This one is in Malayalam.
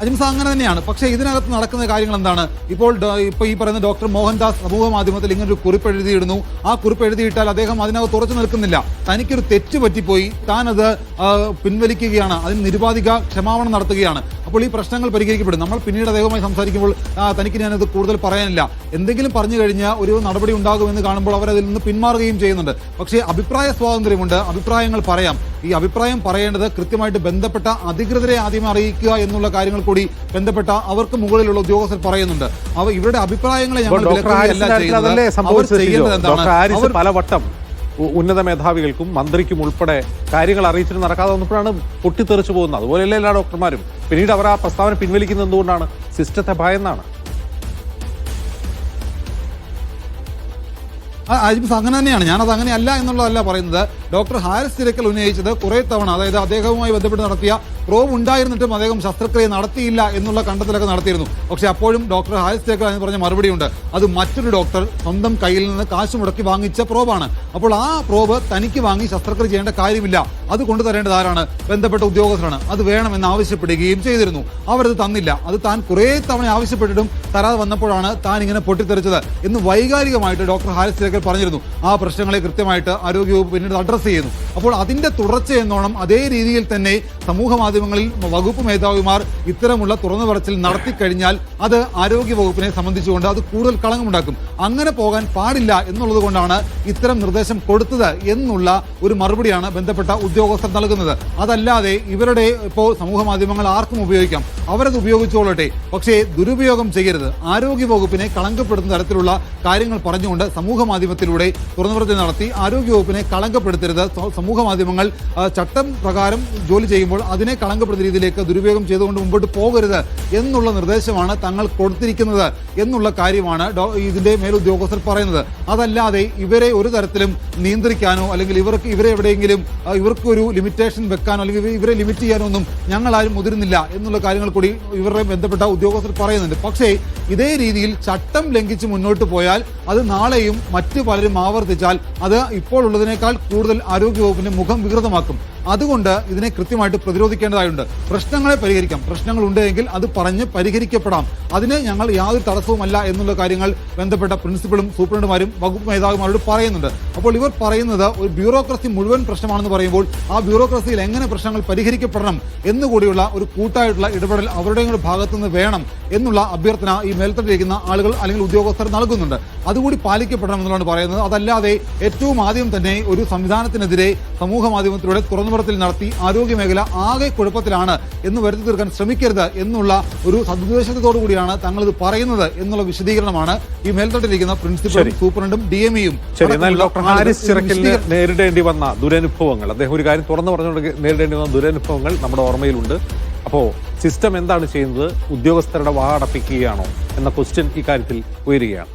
അജിംസ അങ്ങനെ തന്നെയാണ്. പക്ഷേ ഇതിനകത്ത് നടക്കുന്ന കാര്യങ്ങൾ എന്താണ്? ഇപ്പോൾ ഇപ്പോൾ ഈ പറയുന്ന ഡോക്ടർ മോഹൻദാസ് സമൂഹ മാധ്യമത്തിൽ ഇങ്ങനെ ഒരു കുറിപ്പ് എഴുതിയിടുന്നു. ആ കുറിപ്പ് എഴുതിയിട്ടാൽ അദ്ദേഹം അതിനകത്ത് ഉറച്ചു നിൽക്കുന്നില്ല. തനിക്കൊരു തെറ്റ് പറ്റിപ്പോയി. താൻ അത് പിൻവലിക്കുകയാണ്. അതിന് നിരുപാധിക ക്ഷമാപണം നടത്തുകയാണ്. അപ്പോൾ ഈ പ്രശ്നങ്ങൾ പരിഹരിക്കപ്പെടും. നമ്മൾ പിന്നീട് അദ്ദേഹവുമായി സംസാരിക്കുമ്പോൾ തനിക്ക് ഞാനത് കൂടുതൽ പറയാനില്ല. എന്തെങ്കിലും പറഞ്ഞു കഴിഞ്ഞാൽ ഒരു നടപടി ഉണ്ടാകുമെന്ന് കാണുമ്പോൾ അവർ അതിൽ നിന്ന് പിന്മാറുകയും ചെയ്യുന്നുണ്ട്. പക്ഷേ അഭിപ്രായ സ്വാതന്ത്ര്യമുണ്ട്. അഭിപ്രായങ്ങൾ പറയാം. ഈ അഭിപ്രായം പറയേണ്ടത് കൃത്യമായിട്ട് ബന്ധപ്പെട്ട അധികൃതരെ ആദ്യം അറിയിക്കുക എന്നുള്ള കാര്യങ്ങൾ കൂടി ബന്ധപ്പെട്ട അവർക്ക് മുകളിലുള്ള ഉദ്യോഗസ്ഥർ പറയുന്നുണ്ട്. അവ ഇവരുടെ അഭിപ്രായങ്ങളെ ഞങ്ങൾ ഡോക്ടർ വിലക്കുകയല്ല ചെയ്യുന്നത്. അവർ സംഭവിച്ചത് ചെയ്യേണ്ടത് എന്താണ്? ഡോക്ടർ ഹാരിസ് അവർ പലവട്ടം ഉന്നത മേധാവികൾക്കും മന്ത്രിക്കും ഉൾപ്പെടെ കാര്യങ്ങൾ അറിയിച്ചിട്ട് നടക്കാതെ വന്നപ്പോഴാണ് പൊട്ടിത്തെറിച്ചു പോകുന്നത്. അതുപോലെയല്ലേ എല്ലാ ഡോക്ടർമാരും. പിന്നീട് അവർ ആ പ്രസ്താവന പിൻവലിക്കുന്നത് എന്തുകൊണ്ടാണ്? സിസ്റ്റത്തെ ഭയന്നാണ്. ആ, അജിംസ് അങ്ങനെ തന്നെയാണ്. ഞാനത് അങ്ങനെയല്ല എന്നുള്ളതല്ല പറയുന്നത്. ഡോക്ടർ ഹാരിസ് തിരക്കൽ ഉന്നയിച്ചത് കുറെ തവണ അതായത് അദ്ദേഹവുമായി ബന്ധപ്പെട്ട് നടത്തിയ പ്രോബ് ഉണ്ടായിരുന്നിട്ടും അദ്ദേഹം ശസ്ത്രക്രിയ നടത്തിയില്ല എന്നുള്ള കണ്ടെത്തലൊക്കെ നടത്തിയിരുന്നു. പക്ഷേ അപ്പോഴും ഡോക്ടർ ഹാരിസ് തേക്കർ എന്ന് പറഞ്ഞ മറുപടിയുണ്ട്. അത് മറ്റൊരു ഡോക്ടർ സ്വന്തം കയ്യിൽ നിന്ന് കാശ് മുടക്കി വാങ്ങിച്ച പ്രോബാണ്. അപ്പോൾ ആ പ്രോബ് തനിക്ക് വാങ്ങി ശസ്ത്രക്രിയ ചെയ്യേണ്ട കാര്യമില്ല. അത് കൊണ്ടുതരേണ്ടത് ആരാണ്? ബന്ധപ്പെട്ട ഉദ്യോഗസ്ഥരാണ്. അത് വേണമെന്ന് ആവശ്യപ്പെടുകയും ചെയ്തിരുന്നു. അവരത് തന്നില്ല. അത് താൻ കുറേ തവണ ആവശ്യപ്പെട്ടിട്ടും തരാതെ വന്നപ്പോഴാണ് താൻ ഇങ്ങനെ പൊട്ടിത്തെറിച്ചത് എന്ന് വൈകാരികമായിട്ട് ഡോക്ടർ ഹാരിസ് തേക്കർ പറഞ്ഞിരുന്നു. ആ പ്രശ്നങ്ങളെ കൃത്യമായിട്ട് ആരോഗ്യവകുപ്പ് പിന്നീട് അഡ്രസ്സ് ചെയ്യുന്നു. അപ്പോൾ അതിന്റെ തുടർച്ച എന്നോണം അതേ രീതിയിൽ തന്നെ സമൂഹ മാധ്യമങ്ങളിൽ വകുപ്പ് മേധാവിമാർ ഇത്തരമുള്ള തുറന്നു പറച്ചിൽ നടത്തിക്കഴിഞ്ഞാൽ അത് ആരോഗ്യ വകുപ്പിനെ സംബന്ധിച്ചുകൊണ്ട് അത് കൂടുതൽ കളങ്കമുണ്ടാക്കും. അങ്ങനെ പോകാൻ പാടില്ല എന്നുള്ളത് കൊണ്ടാണ് ഇത്തരം നിർദ്ദേശം കൊടുത്തത് എന്നുള്ള ഒരു മറുപടിയാണ് ബന്ധപ്പെട്ട ഉദ്യോഗസ്ഥർ നൽകുന്നത്. അതല്ലാതെ ഇവരുടെ ഇപ്പോൾ സമൂഹ മാധ്യമങ്ങൾ ആർക്കും ഉപയോഗിക്കാം. അവരത് ഉപയോഗിച്ചോളട്ടെ. പക്ഷേ ദുരുപയോഗം ചെയ്യരുത്. ആരോഗ്യ വകുപ്പിനെ കളങ്കപ്പെടുത്തുന്ന തരത്തിലുള്ള കാര്യങ്ങൾ പറഞ്ഞുകൊണ്ട് സമൂഹ മാധ്യമത്തിലൂടെ തുറന്നുപറച്ചിൽ നടത്തി ആരോഗ്യ വകുപ്പിനെ കളങ്കപ്പെടുത്തരുത്. സമൂഹ മാധ്യമങ്ങൾ ചട്ടം പ്രകാരം ജോലി ചെയ്യുമ്പോൾ അതിനെ കളങ്കപ്പെടുന്ന രീതിയിലേക്ക് ദുരുപയോഗം ചെയ്തുകൊണ്ട് മുമ്പോട്ട് പോകരുത് എന്നുള്ള നിർദ്ദേശമാണ് തങ്ങൾ കൊടുത്തിരിക്കുന്നത് എന്നുള്ള കാര്യമാണ് ഇതിന്റെ മേലുദ്യോഗസ്ഥർ പറയുന്നത്. അതല്ലാതെ ഇവരെ ഒരു തരത്തിലും നിയന്ത്രിക്കാനോ അല്ലെങ്കിൽ ഇവർക്ക് ഇവരെ എവിടെയെങ്കിലും ഇവർക്കൊരു ലിമിറ്റേഷൻ വെക്കാനോ അല്ലെങ്കിൽ ഇവരെ ലിമിറ്റ് ചെയ്യാനോ ഒന്നും ഞങ്ങൾ ആരും മുതിരുന്നില്ല എന്നുള്ള കാര്യങ്ങൾ കൂടി ഇവരുടെ ബന്ധപ്പെട്ട ഉദ്യോഗസ്ഥർ പറയുന്നുണ്ട്. പക്ഷേ ഇതേ രീതിയിൽ ചട്ടം ലംഘിച്ച് മുന്നോട്ട് പോയാൽ അത് നാളെയും മറ്റു പലരും ആവർത്തിച്ചാൽ അത് ഇപ്പോൾ ഉള്ളതിനേക്കാൾ കൂടുതൽ ആരോഗ്യവകുപ്പിന്റെ മുഖം വികൃതമാക്കും. അതുകൊണ്ട് ഇതിനെ കൃത്യമായിട്ട് പ്രതിരോധിക്കേണ്ടതായുണ്ട്. പ്രശ്നങ്ങളെ പരിഹരിക്കാം. പ്രശ്നങ്ങൾ ഉണ്ടെങ്കിൽ അത് പറഞ്ഞ് പരിഹരിക്കപ്പെടാം. അതിന് ഞങ്ങൾ യാതൊരു തടസ്സവുമല്ല എന്നുള്ള കാര്യങ്ങൾ ബന്ധപ്പെട്ട പ്രിൻസിപ്പളും സൂപ്രണ്ടുമാരും വകുപ്പ് മേധാവിമാരോട് പറയുന്നുണ്ട്. അപ്പോൾ ഇവർ പറയുന്നത് ഒരു ബ്യൂറോക്രസി മുഴുവൻ പ്രശ്നമാണെന്ന് പറയുമ്പോൾ ആ ബ്യൂറോക്രസിയിൽ എങ്ങനെ പ്രശ്നങ്ങൾ പരിഹരിക്കപ്പെടണം എന്നുകൂടിയുള്ള ഒരു കൂട്ടായിട്ടുള്ള ഇടപെടൽ അവരുടെയും കൂടെ ഭാഗത്തുനിന്ന് വേണം എന്നുള്ള അഭ്യർത്ഥന ഈ മേൽത്തട്ടിലിരിക്കുന്ന ആളുകൾ അല്ലെങ്കിൽ ഉദ്യോഗസ്ഥർ നൽകുന്നുണ്ട്. അതുകൂടി പാലിക്കപ്പെടണം എന്നുള്ളതാണ് പറയുന്നത്. അതല്ലാതെ ഏറ്റവും ആദ്യം തന്നെ ഒരു സംവിധാനത്തിനെതിരെ സമൂഹ മാധ്യമത്തിലൂടെ തുറന്നുപറത്തിൽ നടത്തി ആരോഗ്യ മേഖല ആകെ കുഴപ്പത്തിലാണ് എന്ന് വരുത്തി തീർക്കാൻ ശ്രമിക്കരുത് എന്നുള്ള ഒരു സദുദ്ദേശത്തോടു കൂടിയാണ് തങ്ങൾ ഇത് പറയുന്നത് എന്നുള്ള വിശദീകരണമാണ് ഈ മേൽത്തട്ടിലിരിക്കുന്ന പ്രിൻസിപ്പലും സൂപ്രണ്ടും ഡി എം ഇയും നേരിടേണ്ടി വന്ന ദുരനുഭവങ്ങൾ. അദ്ദേഹം ഒരു കാര്യം തുറന്നു പറഞ്ഞുകൊണ്ട് നേരിടേണ്ടി വന്ന ദുരനുഭവങ്ങൾ നമ്മുടെ ഓർമ്മയിലുണ്ട്. അപ്പോൾ സിസ്റ്റം എന്താണ് ചെയ്യുന്നത്? ഉദ്യോഗസ്ഥരുടെ വാടപ്പിക്കുകയാണോ എന്ന ക്വസ്റ്റ്യൻ ഇക്കാര്യത്തിൽ ഉയരുകയാണ്.